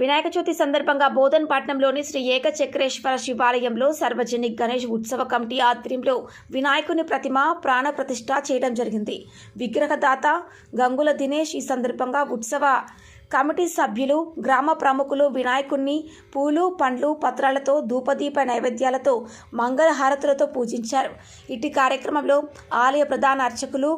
వినాయక చవితి సందర్భంగా బోధన్ పట్నంలోని శ్రీ ఏకచక్రేశ్వర శివాలయంలో సార్వజనిక్ గణేష్ ఉత్సవ కమిటీ ఆధ్వర్యంలో వినాయకుని ప్రతిమ ప్రాణ ప్రతిష్ఠ చేయడం జరిగింది. విగ్రహదాత గంగుల దినేష్ ఈ సందర్భంగా ఉత్సవ కమిటీ సభ్యులు గ్రామ ప్రముఖులు వినాయకుణ్ణి పూలు పండ్లు పత్రాలతో ధూపదీప నైవేద్యాలతో మంగళహారతులతో పూజించారు. ఇటు కార్యక్రమంలో ఆలయ ప్రధాన అర్చకులు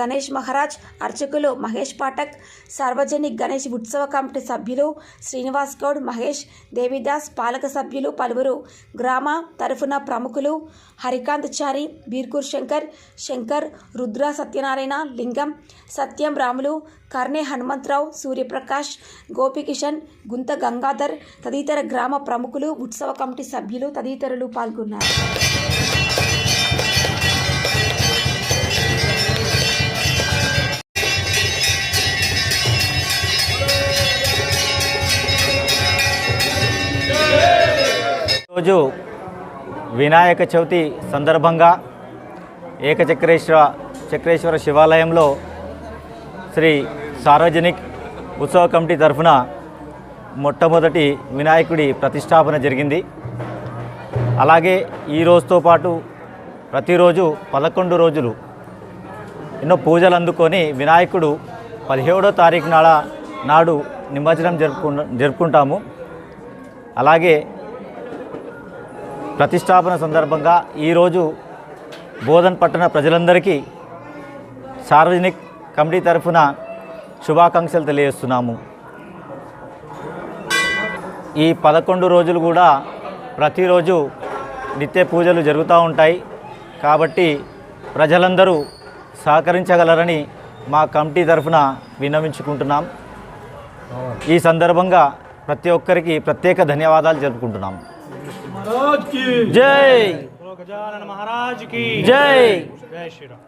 గణేష్ మహారాజ్ అర్చకులు మహేష్ పాఠక్ సార్వజనిక్ గణేష్ ఉత్సవ కమిటీ సభ్యులు శ్రీనివాస్ గౌడ్ మహేష్ దేవిదాస్ పాలక సభ్యులు పలువురు గ్రామ తరఫున ప్రముఖులు హరికాంత్ చారి బీర్కూర్ శంకర్ శంకర్ రుద్ర సత్యనారాయణ లింగం సత్యం రాములు కర్ణే హనుమంతరావు సూర్యప్రకాష్ గోపికిషన్ గుంత గంగాధర్ తదితర గ్రామ ప్రముఖులు ఉత్సవ కమిటీ సభ్యులు తదితరులు పాల్గొన్నారు. రోజు వినాయక చవితి సందర్భంగా ఏకచక్రేశ్వర చక్రేశ్వర శివాలయంలో శ్రీ సార్వజనిక్ ఉత్సవ కమిటీ తరఫున మొట్టమొదటి వినాయకుడి ప్రతిష్టాపన జరిగింది. అలాగే ఈ రోజుతో పాటు ప్రతిరోజు పదకొండు రోజులు ఎన్నో పూజలు అందుకొని వినాయకుడు పదిహేడో తారీఖు నాడ నాడు నిమజ్జనం జరుపుకు జరుపుకుంటాము. అలాగే ప్రతిష్టాపన సందర్భంగా ఈరోజు బోధన్ పట్టణ ప్రజలందరికీ సార్వజనిక్ కమిటీ తరఫున శుభాకాంక్షలు తెలియజేస్తున్నాము. ఈ పదకొండు రోజులు కూడా ప్రతిరోజు నిత్య పూజలు జరుగుతూ ఉంటాయి. కాబట్టి ప్రజలందరూ సహకరించగలరని మా కమిటీ తరఫున విన్నవించుకుంటున్నాం. ఈ సందర్భంగా ప్రతి ఒక్కరికి ప్రత్యేక ధన్యవాదాలు జరుపుకుంటున్నాం. జై! మహారాజ్ జై! జై! శ్రీరామ్